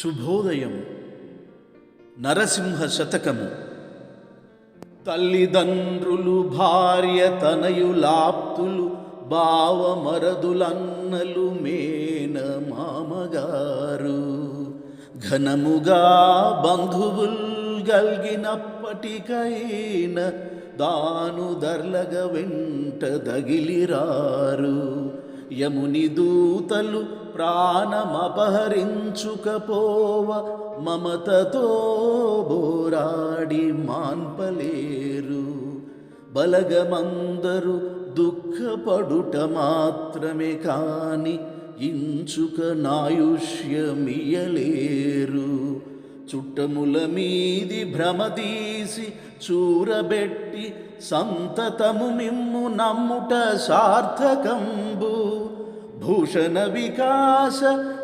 శుభోదయం నరసింహ శతకము తల్లిదండ్రులు భార్య తనయులాప్తులు బావమరదులన్నలు మేన మామగారు. ఘనముగా బంధువుల్ గల్గినప్పటికైన దాను దర్లగ వెంట దగిలిరారు. యముని దూతలు ప్రాణమపహరించుకపోవ మమతతో బోరాడి మాన్పలేరు. బలగమందరు దుఃఖపడుట మాత్రమే కాని ఇంచుక నాయుష్యమియలేరు. చుట్టముల మీది భ్రమదీసి చూరబెట్టి సంతతము మిమ్ము నమ్ముట సార్థకంబు. భూషణ వికాస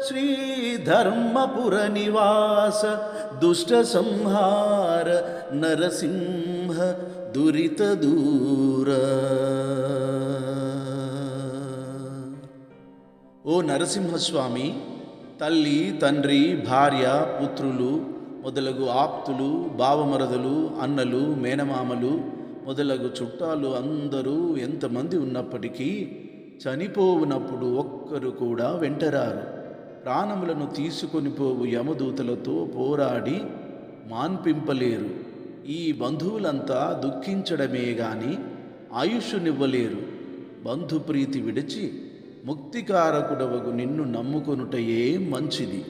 శ్రీధర్మపుర నివాస దుష్ట సంహార నరసింహ దురిత దూర ఓ నరసింహస్వామి తల్లి తండ్రి భార్య పుత్రులు మొదలగు ఆప్తులు బావమరదలు అన్నలు మేనమామలు మొదలగు చుట్టాలు అందరూ ఎంతమంది ఉన్నప్పటికీ చనిపోవునప్పుడు ఒక్కరు కూడా వెంటరారు. ప్రాణములను తీసుకొని పోవు యమదూతలతో పోరాడి మాన్పింపలేరు. ఈ బంధువులంతా దుఃఖించడమే గాని ఆయుష్నివ్వలేరు. బంధుప్రీతి విడిచి ముక్తికారకుడవగు నిన్ను నమ్ముకొనుటయే మంచిది.